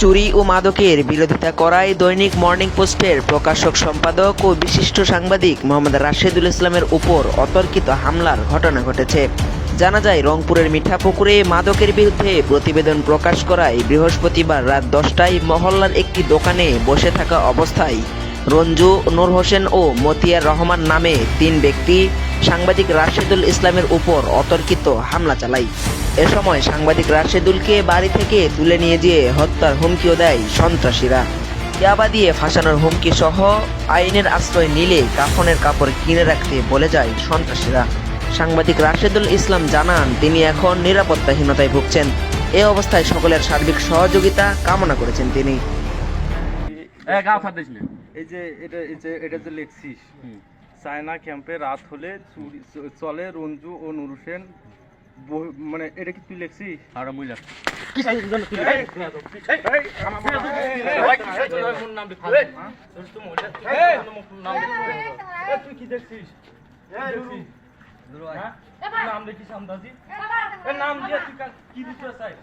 চুরি ও মাদকের বিরোধিতা করায় দৈনিক মর্নিং পোস্টের প্রকাশক সম্পাদক ও বিশিষ্ট সাংবাদিক মোহাম্মদ রাশেদুল ইসলামের উপর অতর্কিত হামলার ঘটনা ঘটেছে। জানা যায়, রংপুরের মিঠাপুকুরে মাদকের বিরুদ্ধে প্রতিবেদন প্রকাশ করায় বৃহস্পতিবার রাত দশটায় মহল্লার একটি দোকানে বসে থাকা অবস্থায় রঞ্জু, নূর হোসেন ও মতিয়ার রহমান নামে তিন ব্যক্তি সাংবাদিক রাশেদুল ইসলামের উপর অতর্কিত হামলা চালায়। এ সময় সাংবাদিক রাশেদুলকে বাড়ি থেকে তুলে নিয়ে গিয়ে হত্যার হুমকিও দেয় সন্ত্রাসীরা। ইয়াবা দিয়ে ফাঁসানোর হুমকি সহ আইনের আশ্রয় নিলে কাফনের কাপড় কিনে রাখতে বলে যায় সন্ত্রাসীরা। সাংবাদিক রাশেদুল ইসলাম জানান তিনি এখন নিরাপত্তাহীনতায় ভুগছেন। এ অবস্থায় সকলের সার্বিক সহযোগিতা কামনা করেছেন তিনি। এই যে এটা এই যে এটা যে লিখছিস চায়না ক্যাম্পে রাত হলে চলে রঞ্জু ও নুর হোসেন বহ- মানে এটা কি তুই লিখছিস? আর মুই লাগ তুই কি দেখছিস? নাম দেখিস আমদাজি? নাম দিয়ে তুই কি দিতে চাই?